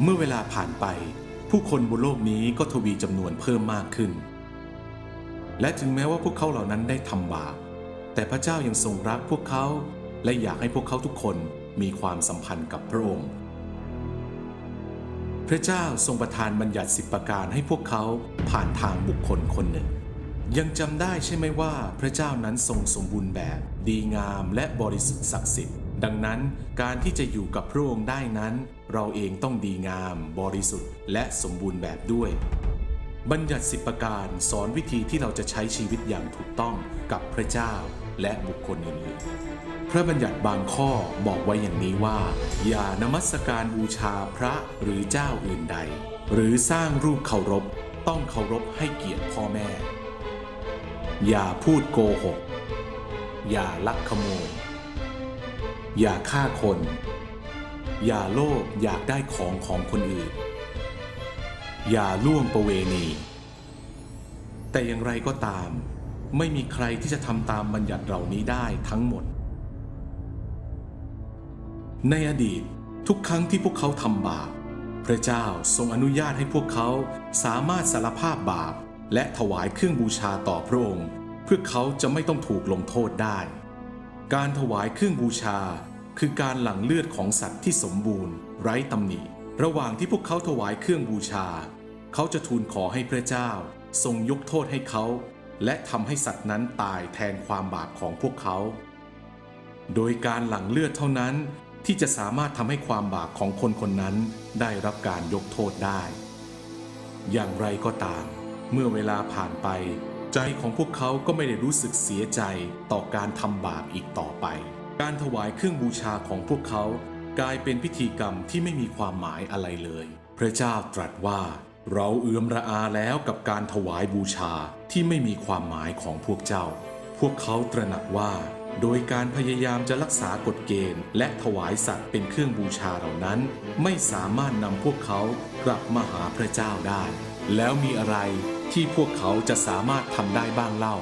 เมื่อเวลาผ่านไป ผู้คนบนโลกนี้ก็ทวีจำนวนเพิ่มมากขึ้น และถึงแม้ว่าพวกเขาเหล่านั้นได้ทำบาปแต่พระเจ้ายังทรงรักพวกเขา และอยากให้พวกเขาทุกคนมีความสัมพันธ์กับพระองค์ พระเจ้าทรงประทานบัญญัติสิบประการให้พวกเขาผ่านทางบุคคลคนหนึ่ง ยังจำได้ใช่ไหมว่าพระเจ้านั้นทรงสมบูรณ์แบบ ดีงามและบริสุทธิ์ศักดิ์สิทธิ์ ดังนั้นการที่จะอยู่กับพระองค์ได้นั้น เราเองต้องดีงาม บริสุทธิ์ และสมบูรณ์แบบด้วย บัญญัติสิบประการสอนวิธีที่เราจะใช้ชีวิตอย่างถูกต้องกับพระเจ้าและบุคคลอื่นๆ พระบัญญัติบางข้อบอกไว้อย่างนี้ว่า อย่านมัสการบูชาพระหรือเจ้าอื่นใด หรือสร้างรูปเคารพ ต้องเคารพให้เกียรติพ่อแม่ อย่าพูดโกหก อย่าลักขโมย อย่าฆ่าคน อย่าโลภอยากได้ของของคนอื่น อย่าล่วงประเวณี แต่อย่างไรก็ตาม ไม่มีใครที่จะทำตามบัญญัติเหล่านี้ได้ทั้งหมด ในอดีตทุกครั้งที่พวกเขาทำบาปพระเจ้าทรงอนุญาตให้พวกเขาสามารถสารภาพบาป และถวายเครื่องบูชาต่อพระองค์ เพื่อเขาจะไม่ต้องถูกลงโทษได้ การถวายเครื่องบูชา คือการหลั่งเลือดของสัตว์ที่สมบูรณ์ ไร้ตำหนิ ระหว่างที่พวกเขาถวายเครื่องบูชา เขาจะทูลขอให้พระเจ้า ทรงยกโทษให้เขา และทำให้สัตว์นั้นตายแทนความบาปของพวกเขา โดยการหลั่งเลือดเท่านั้นที่จะสามารถทำให้ความบาปของคนคนนั้นได้รับการยกโทษได้ อย่างไรก็ตาม เมื่อเวลาผ่านไป ใจของพวกเขาก็ไม่ได้รู้สึกเสียใจต่อการทำบาปอีกต่อไป การถวายเครื่องบูชาของพวกเขา กลายเป็นพิธีกรรมที่ไม่มีความหมายอะไรเลย พระเจ้าตรัสว่า เราเอื้อมระอาแล้วกับการถวายบูชาที่ไม่มีความหมายของพวกเจ้า วกเขาตระหนักว่า โดยการพยายามจะรักษากฎเกณฑ์ และถวายสัตว์เป็นเครื่องบูชาเหล่านั้น ไม่สามารถนำพวกเขากลับมาหาพระเจ้าได้ แล้วมีอะไรที่พวกเขาจะสามารถทำได้บ้างเล่า